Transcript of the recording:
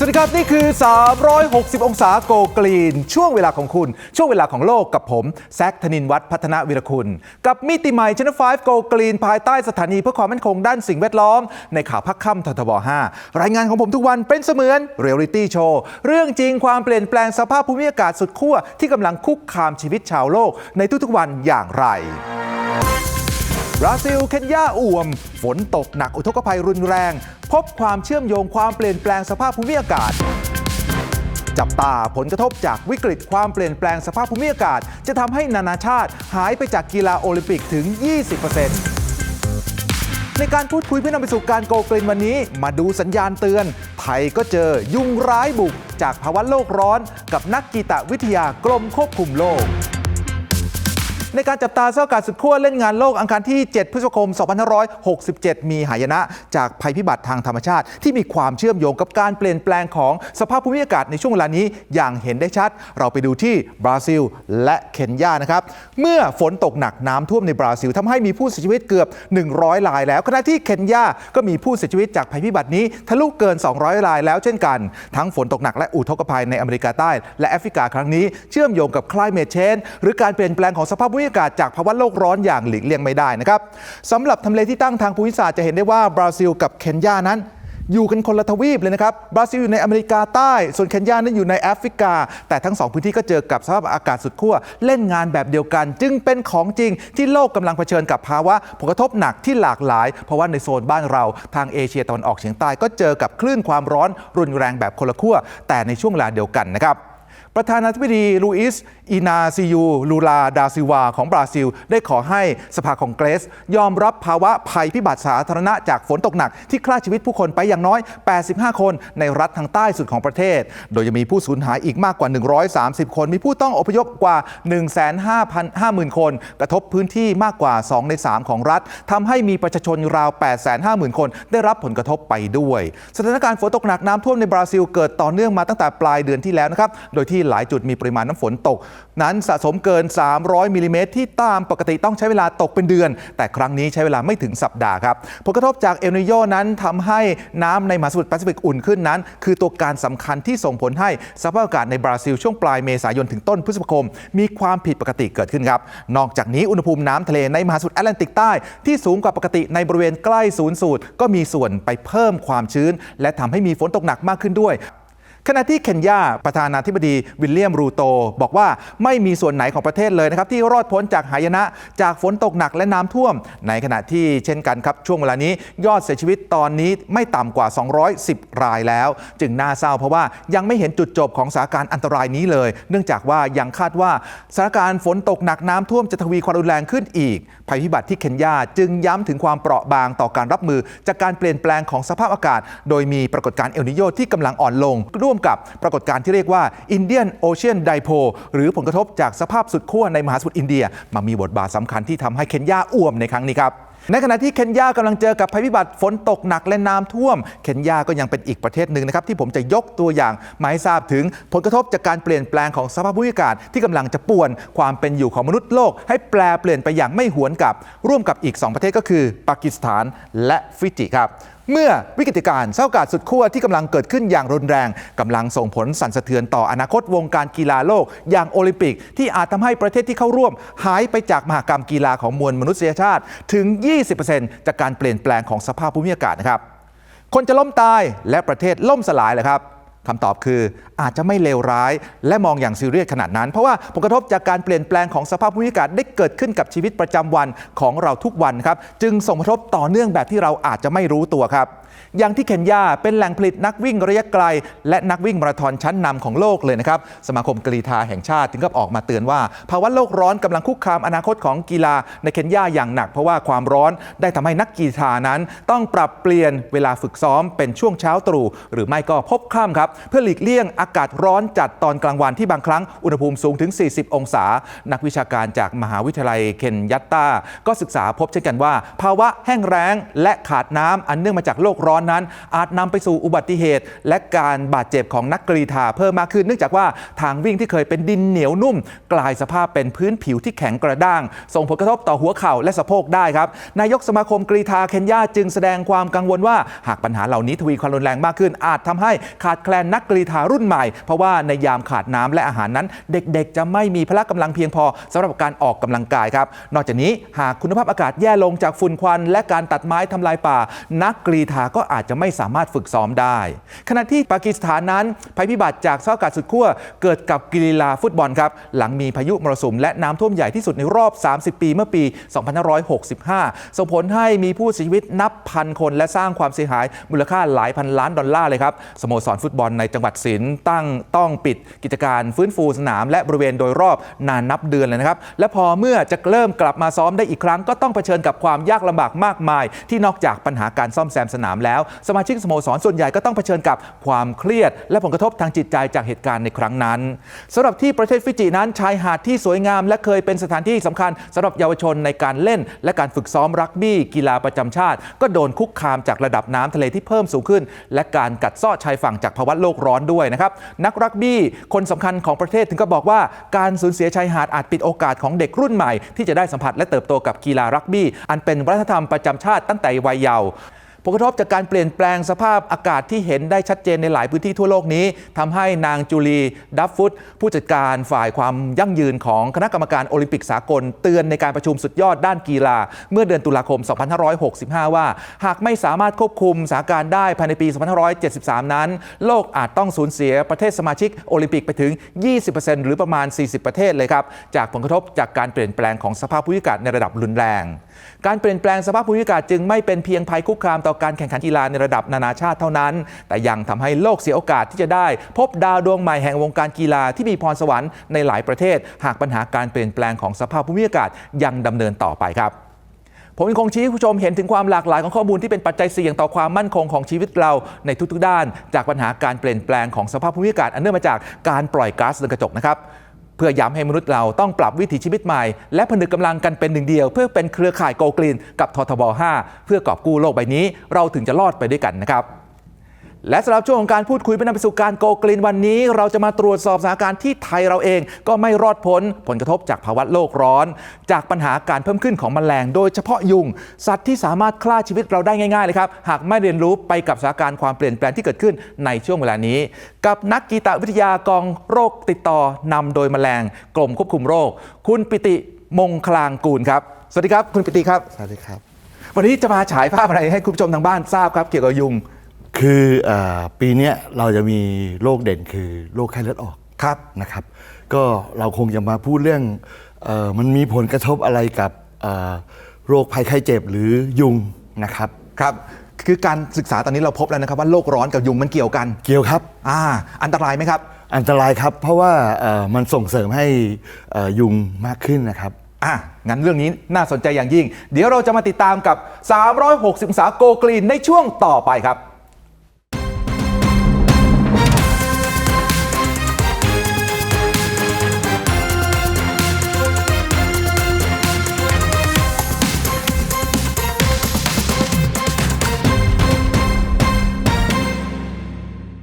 สวัสดีครับนี่คือ 360 องศาโกกรีน ช่วงเวลาของคุณ ช่วงเวลาของโลกกับผม แซคธนินวัฒน์พัฒนวิรคุณ กับมิติใหม่ชน5โกกรีน ภายใต้สถานีเพื่อความมั่นคงด้านสิ่งแวดล้อม ในข่าวพักค่ำททบ 5 รายงานของผมทุกวันเป็นเสมือนเรียลลิตี้โชว์เรื่องจริงความเปลี่ยนแปลงสภาพภูมิอากาศสุดขั้วที่กำลังคุกคามชีวิตชาวโลกในทุกๆวันอย่างไร บราซิล เคนยาอ่วม ฝนตกหนักอุทกภัยรุนแรง พบความเชื่อมโยงความเปลี่ยนแปลงสภาพภูมิอากาศ จับตาผลกระทบจากวิกฤตความเปลี่ยนแปลงสภาพภูมิอากาศ จะทำให้นานาชาติหายไปจากกีฬาโอลิมปิกถึง 20%ในการพูดคุยเพื่อนำไปสู่การโกลกลินวันนี้ มาดูสัญญาณเตือน ไทยก็เจอยุงร้ายบุก จากภาวะโลกร้อน กับนักกีตวิทยากรมควบคุมโลก ในการจับตาเส้ากาศสุดขั้วเล่นงานโลกอังคารที่ 7 พฤษภาคม 2567 มีหายนะ จากภัยพิบัติทางธรรมชาติ ที่มีความเชื่อมโยงกับการเปลี่ยนแปลงของสภาพภูมิอากาศในช่วงเวลานี้อย่างเห็นได้ชัด เราไปดูที่บราซิล และเคนยานะครับเมื่อฝนตกหนักน้ำท่วมในบราซิลทำให้มีผู้เสียชีวิตเกือบ 100รายแล้วขณะที่เคนยาก็มีผู้เสียชีวิตจากภัยพิบัตินี้ทะลุเกิน 200รายแล้วเช่นกัน ทั้งฝนตกหนักและอุทกภัยในอเมริกาใต้ และแอฟริกาครั้งนี้เชื่อมโยงกับ climate change หรือการเปลี่ยนแปลงของสภาพภูมิอากาศจากภาวะโลกร้อนอย่างหลีกเลี่ยงไม่ได้นะครับสำหรับทำเลที่ตั้งทางภูมิศาสตร์จะเห็นได้ว่าบราซิลกับเคนยานั้นอยู่กันคนละทวีปเลยนะครับ บราซิลอยู่ในอเมริกาใต้ ส่วนเคนยานั้นอยู่ในแอฟริกา แต่ทั้งสองพื้นที่ก็เจอกับสภาพอากาศสุดขั้วเล่นงานแบบเดียวกัน จึงเป็นของจริงที่โลกกำลังเผชิญกับภาวะผลกระทบหนักที่หลากหลาย เพราะว่าในโซนบ้านเราทางเอเชียตะวันออกเฉียงใต้ก็เจอกับคลื่นความร้อนรุนแรงแบบคนละขั้วแต่ในช่วงเวลาเดียวกันนะครับ ประธานาธิบดีลูอิสอินาซิยูลูลาดาซิวาของบราซิล ได้ขอให้สภาคองเกรส ยอมรับภาวะภัยพิบัติสาธารณะจากฝนตกหนัก ที่ฆ่าชีวิตผู้คนไปอย่างน้อย 85 คนในรัฐทางใต้สุดของประเทศ โดยยังมีผู้สูญหายอีกมากกว่า 130 คน มีผู้ต้องอพยพกว่า 150,000 คน กระทบพื้นที่มากกว่า 2 ใน 3 ของรัฐทำให้มีประชาชนราว 850,000 คน ได้รับผลกระทบไปด้วย สถานการณ์ฝนตกหนักน้ำท่วมในบราซิลเกิดต่อเนื่องมาตั้งแต่ปลายเดือนที่แล้วนะครับโดยที่หลายจุดมีปริมาณน้ำฝนตก นั้นสะสมเกิน 300มิลลิเมตรที่ตามปกติต้องใช้เวลาตกเป็นเดือน แต่ครั้งนี้ใช้เวลาไม่ถึงสัปดาห์ครับผลกระทบจากเอลนิโยนั้นทำให้น้ำในมหาสมุทรแปซิฟิกอุ่นขึ้นนั้น คือตัวการสำคัญที่ส่งผลให้สภาพอากาศในบราซิลช่วงปลายเมษายนถึงต้นพฤษภาคม มีความผิดปกติเกิดขึ้นครับนอกจากนี้อุณหภูมิน้ำทะเลในมหาสมุทรแอตแลนติกใต้ที่สูงกว่าปกติในบริเวณใกล้ศูนย์สูตรก็มีส่วนไปเพิ่มความชื้น และทำให้มีฝนตกหนักมากขึ้นด้วย ขณะที่เคนยาประธานาธิบดีวิลเลียมรูโต บอกว่าไม่มีส่วนไหนของประเทศเลยนะครับที่รอดพ้นจากหายนะ จากฝนตกหนักและน้ำท่วม ในขณะที่เช่นกันครับ ช่วงเวลานี้ยอดเสียชีวิตตอนนี้ไม่ต่ำกว่า 210 รายแล้ว จึงน่าเศร้าเพราะว่ายังไม่เห็นจุดจบของสถานการณ์อันตรายนี้เลย เนื่องจากว่ายังคาดว่าสถานการณ์ฝนตกหนักน้ำท่วมจะทวีความรุนแรงขึ้นอีก ภัยพิบัติที่เคนยาจึงย้ำถึงความเปราะบางต่อการรับมือ จากการเปลี่ยนแปลงของสภาพอากาศ โดยมีปรากฏการณ์เอลนิโยที่กำลังอ่อนลงร่วมกับปรากฏการณ์ที่เรียกว่า Indian Ocean Dipole หรือผลกระทบจากสภาพสุดขั้วในมหาสมุทรอินเดีย มามีบทบาทสำคัญที่ทำให้เคนยาอ่วมในครั้งนี้ครับในขณะที่เคนยากำลังเจอกับภัยพิบัติฝนตกหนักและน้ำท่วม เคนยาก็ยังเป็นอีกประเทศหนึ่งนะครับที่ผมจะยกตัวอย่างมาให้ทราบถึงผลกระทบจากการเปลี่ยนแปลงของสภาพภูมิอากาศที่กำลังจะป่วนความเป็นอยู่ของมนุษย์โลก ให้แปลเปลี่ยนไปอย่างไม่หวนกลับ ร่วมกับอีก 2 ประเทศก็คือปากีสถานและฟิจิครับ เมื่อวิกฤตการณ์เศร้ากาศสุดขั้วที่กำลังเกิดขึ้นอย่างรุนแรงกำลังส่งผลสั่นสะเทือนต่ออนาคตวงการกีฬาโลก อย่างโอลิมปิก ที่อาจทำให้ประเทศที่เข้าร่วม หายไปจากมหากรรมกีฬาของมวลมนุษยชาติถึง 20%จากการเปลี่ยนแปลงของสภาพภูมิอากาศนะครับคนจะล้มตายและประเทศล่มสลายเลยครับ คำตอบคืออาจจะไม่เลวร้าย และมองอย่างซีเรียสขนาดนั้น เพราะว่าผลกระทบจากการเปลี่ยนแปลงของสภาพภูมิอากาศได้เกิดขึ้นกับชีวิตประจำวันของเราทุกวันครับจึงส่งผลกระทบต่อเนื่องแบบที่เราอาจจะไม่รู้ตัวครับ อย่างที่เคนยาเป็นแหล่งผลิตนักวิ่งระยะไกล และนักวิ่งมาราธอนชั้นนำของโลกเลยนะครับ สมาคมกรีฑาแห่งชาติ ถึงกับออกมาเตือนว่าภาวะโลกร้อนกำลังคุกคามอนาคตของกีฬาในเคนยาอย่างหนัก เพราะว่าความร้อนได้ทำให้นักกีฬานั้น ต้องปรับเปลี่ยนเวลาฝึกซ้อมเป็นช่วงเช้าตรู่หรือไม่ก็พบค่ำครับเพื่อหลีกเลี่ยงอากาศร้อนจัดตอนกลางวันที่บางครั้งอุณหภูมิสูงถึง 40 องศา นักวิชาการจากมหาวิทยาลัยเคนยัตตาก็ศึกษาพบเช่นกันว่า ภาวะแห้งแล้งและขาดน้ำอันเนื่องมาจากโลกร้อนนั้น อาจนำไปสู่อุบัติเหตุ และการบาดเจ็บของนักกรีฑาเพิ่มมากขึ้น เนื่องจากว่าทางวิ่งที่เคยเป็นดินเหนียวนุ่ม กลายสภาพเป็นพื้นผิวที่แข็งกระด้าง ส่งผลกระทบต่อหัวเข่าและสะโพกได้ครับนายกสมาคมกรีฑาเคนยาจึงแสดงความกังวลว่าหากปัญหาเหล่านี้ทวีความรุนแรงมากขึ้น อาจทำให้ขาดแคลนนักกรีฑารุ่นใหม่ เพราะว่าในยามขาดน้ำและอาหารนั้น เด็กๆ จะไม่มีพละกำลังเพียงพอสำหรับการออกกำลังกายครับ นอกจากนี้หากคุณภาพอากาศแย่ลงจากฝุ่นควัน และการตัดไม้ทำลายป่า นักกรีฑาก็อาจจะไม่สามารถฝึกซ้อมได้ ขณะที่ปากีสถานนั้นภัยพิบัติจากสภาพอกาศสุดขั้วเกิดกับกีฬาฟุตบอลครับ หลังมีพายุมรสุมและน้ำท่วมใหญ่ที่สุดในรอบ 30 ปีเมื่อปี 2565 ส่งผลให้มีผู้เสียชีวิตนับพันคนและสร้างความเสียหายมูลค่าหลายพันล้านดอลลาร์เลยครับสโมสรฟุตบอลในจังหวัดศิลตั้งต้องปิดกิจการฟื้นฟูสนาม และบริเวณโดยรอบนานนับเดือนเลยนะครับ และพอเมื่อจะเริ่มกลับมาซ้อมได้อีกครั้ง ก็ต้องเผชิญกับความยากลำบากมากมาย ที่นอกจากปัญหาการซ่อมแซมสนามแล้ว สมาชิกสโมสรส่วนใหญ่ก็ต้องเผชิญกับความเครียด และผลกระทบทางจิตใจจากเหตุการณ์ในครั้งนั้นสำหรับที่ประเทศฟิจินั้นชายหาดที่สวยงาม และเคยเป็นสถานที่สำคัญสำหรับเยาวชนในการเล่น และการฝึกซ้อมรักบี้กีฬาประจำชาติ ก็โดนคุกคามจากระดับน้ำทะเลที่เพิ่มสูงขึ้น และการกัดเซ้อชายฝั่งจากภาวะโลกร้อนด้วยนะครับนักรักบี้คนสำคัญของประเทศถึงก็บอกว่าการสูญเสียชายหาดอาจปิดโอกาสของเด็กรุ่นใหม่ ที่จะได้สัมผัสและเติบโตกับกีฬารักบี้ อันเป็นวัฒนธรรมประจำชาติตั้งแต่วัยเยาว์ ผลกระทบจากการเปลี่ยนแปลงสภาพอากาศที่เห็นได้ชัดเจนในหลายพื้นที่ทั่วโลกนี้ทำให้นางจูลีดัฟฟุตผู้จัดการฝ่ายความยั่งยืนของคณะกรรมการโอลิมปิกสากล เตือนในการประชุมสุดยอดด้านกีฬา เมื่อเดือนตุลาคม 2565 ว่า หากไม่สามารถควบคุมสถานการณ์ได้ภายในปี 2573 นั้น โลกอาจต้องสูญเสียประเทศสมาชิกโอลิมปิกไปถึง 20%หรือประมาณ 40 ประเทศเลยครับจากผลกระทบจากการเปลี่ยนแปลงของสภาพภูมิอากาศในระดับรุนแรง การเปลี่ยนแปลงสภาพภูมิอากาศจึงไม่เป็นเพียงภัยคุกคามต่อการแข่งขันกีฬาในระดับนานาชาติเท่านั้น แต่ยังทำให้โลกเสียโอกาสที่จะได้ พบดาวดวงใหม่แห่งวงการกีฬาที่มีพรสวรรค์ในหลายประเทศ หากปัญหาการเปลี่ยนแปลงของสภาพภูมิอากาศยังดำเนินต่อไปครับผมคงชี้ให้ผู้ชมเห็นถึงความหลากหลายของข้อมูลที่เป็นปัจจัยเสี่ยงต่อความมั่นคงของชีวิตเราในทุกๆด้าน จากปัญหาการเปลี่ยนแปลงของสภาพภูมิอากาศอันเนื่องมาจากการปล่อยก๊าซเรือนกระจกนะครับ เพื่อย้ำให้มนุษย์เราต้องปรับวิถีชีวิตใหม่ และผนึกกำลังกันเป็นหนึ่งเดียว เพื่อเป็นเครือข่ายโกลกลีนกับททบ 5 เพื่อกอบกู้โลกใบนี้ เราถึงจะรอดไปด้วยกันนะครับ และสำหรับช่วงของการพูดคุยเพื่อนำไปสู่การโกลกรีนวันนี้ เราจะมาตรวจสอบสถานการณ์ที่ไทยเราเอง ก็ไม่รอดพ้นผลกระทบจากภาวะโลกร้อน จากปัญหาการเพิ่มขึ้นของแมลง โดยเฉพาะยุง สัตว์ที่สามารถฆ่าชีวิตเราได้ง่ายๆเลยครับหากไม่เรียนรู้ไปกับสถานการณ์ความเปลี่ยนแปลงที่เกิดขึ้นในช่วงเวลานี้ กับนักกีตวิทยากองโรคติดต่อนำโดยแมลงกรมควบคุมโรค คุณปิติมงคลางกูลครับสวัสดีครับ คุณปิติครับสวัสดีครับ วันนี้จะมาฉายภาพอะไรให้คุณผู้ชมทางบ้านทราบครับเกี่ยวกับยุง คืออาปีเนี้ยเราจะมีโรคเด่นคือโรคไข้เลือดออกครับนะครับ ก็เราคงจะมาพูดเรื่องเออมันมีผลกระทบอะไรกับเอ่อโรคภัยไข้เจ็บหรือยุงนะครับครับคือการศึกษาตอนนี้เราพบแล้วนะครับว่าโลกร้อนกับยุงมันเกี่ยวกัน เกี่ยวครับอ่าอันตรายไหมครับ อันตรายครับ เพราะว่าเอ่อมันส่งเสริมให้เอ่อยุงมากขึ้นนะครับอะงั้นเรื่องนี้น่าสนใจอย่างยิ่ง เดี๋ยวเราจะมาติดตามกับ 360องศาโกกรีนในช่วงต่อไปครับ